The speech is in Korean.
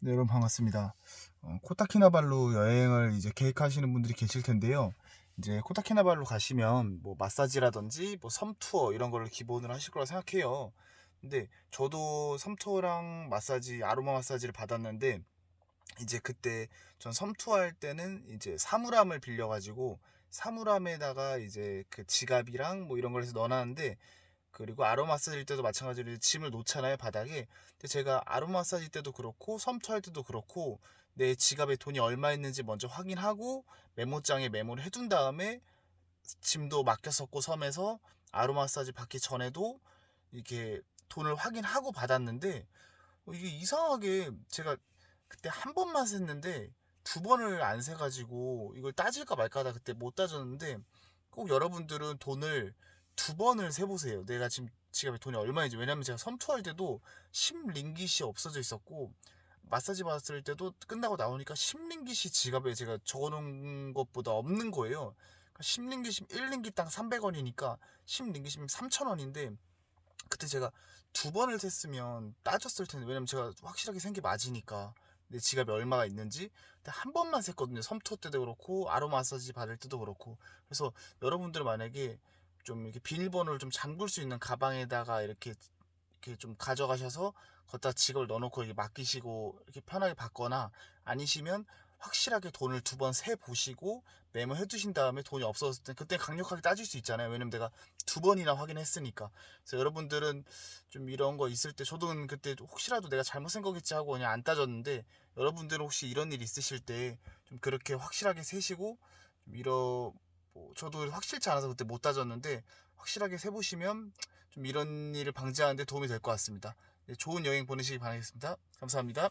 네, 여러분 반갑습니다. 어, 코타키나발루 여행을 이제 계획하시는 분들이 계실 텐데요. 이제 코타키나발루 가시면 뭐 마사지라든지 뭐 섬 투어 이런 거를 기본으로 하실 거라 생각해요. 근데 저도 섬 투어랑 마사지, 아로마 마사지를 받았는데 이제 그때 전 섬 투어 할 때는 이제 사물함을 빌려 가지고 사물함에다가 이제 그 지갑이랑 뭐 이런 걸 해서 넣어 놨는데 그리고 아로마 마사지일 때도 마찬가지로 짐을 놓잖아요 바닥에. 근데 제가 아로마 마사지 때도 그렇고 섬투 할 때도 그렇고 내 지갑에 돈이 얼마 있는지 먼저 확인하고 메모장에 메모를 해둔 다음에 짐도 맡겼었고 섬에서 아로마 마사지 받기 전에도 이렇게 돈을 확인하고 받았는데 어, 이게 이상하게 제가 그때 한 번만 샜는데 두 번을 안 세가지고 이걸 따질까 말까 하다 그때 못 따졌는데 꼭 여러분들은 돈을 두 번을 세보세요. 내가 지금 지갑에 돈이 얼마인지. 왜냐면 제가 섬투할 때도 10링깃이 없어져 있었고, 마사지 받았을 때도 끝나고 나오니까 10링깃이 지갑에 제가 적어놓은 것보다 없는 거예요. 10링깃이면 1링깃당 300원이니까 10링깃이면 3,000원인데, 그때 제가 두 번을 셌으면 따졌을 텐데, 왜냐면 제가 확실하게 센게 맞으니까. 내 지갑에 얼마가 있는지. 근데 한 번만 셌거든요. 섬투 때도 그렇고, 아로마 마사지 받을 때도 그렇고. 그래서 여러분들 만약에 좀 이렇게 비밀번호를 좀 잠글 수 있는 가방에다가 이렇게 이렇게 좀 가져가셔서 걷다 지갑을 넣어놓고 이렇게 맡기시고 이렇게 편하게 받거나 아니시면 확실하게 돈을 두 번 세 보시고 메모해 두신 다음에 돈이 없어졌을 때 그때 강력하게 따질 수 있잖아요. 왜냐면 내가 두 번이나 확인했으니까. 그래서 여러분들은 좀 이런 거 있을 때 저도 그때 혹시라도 내가 잘못 센 거겠지 하고 그냥 안 따졌는데 여러분들은 혹시 이런 일 있으실 때 좀 그렇게 확실하게 세시고 좀 이런 뭐 저도 확실치 않아서 그때 못 따졌는데 확실하게 세보시면 좀 이런 일을 방지하는 데 도움이 될 것 같습니다. 네, 좋은 여행 보내시기 바라겠습니다. 감사합니다.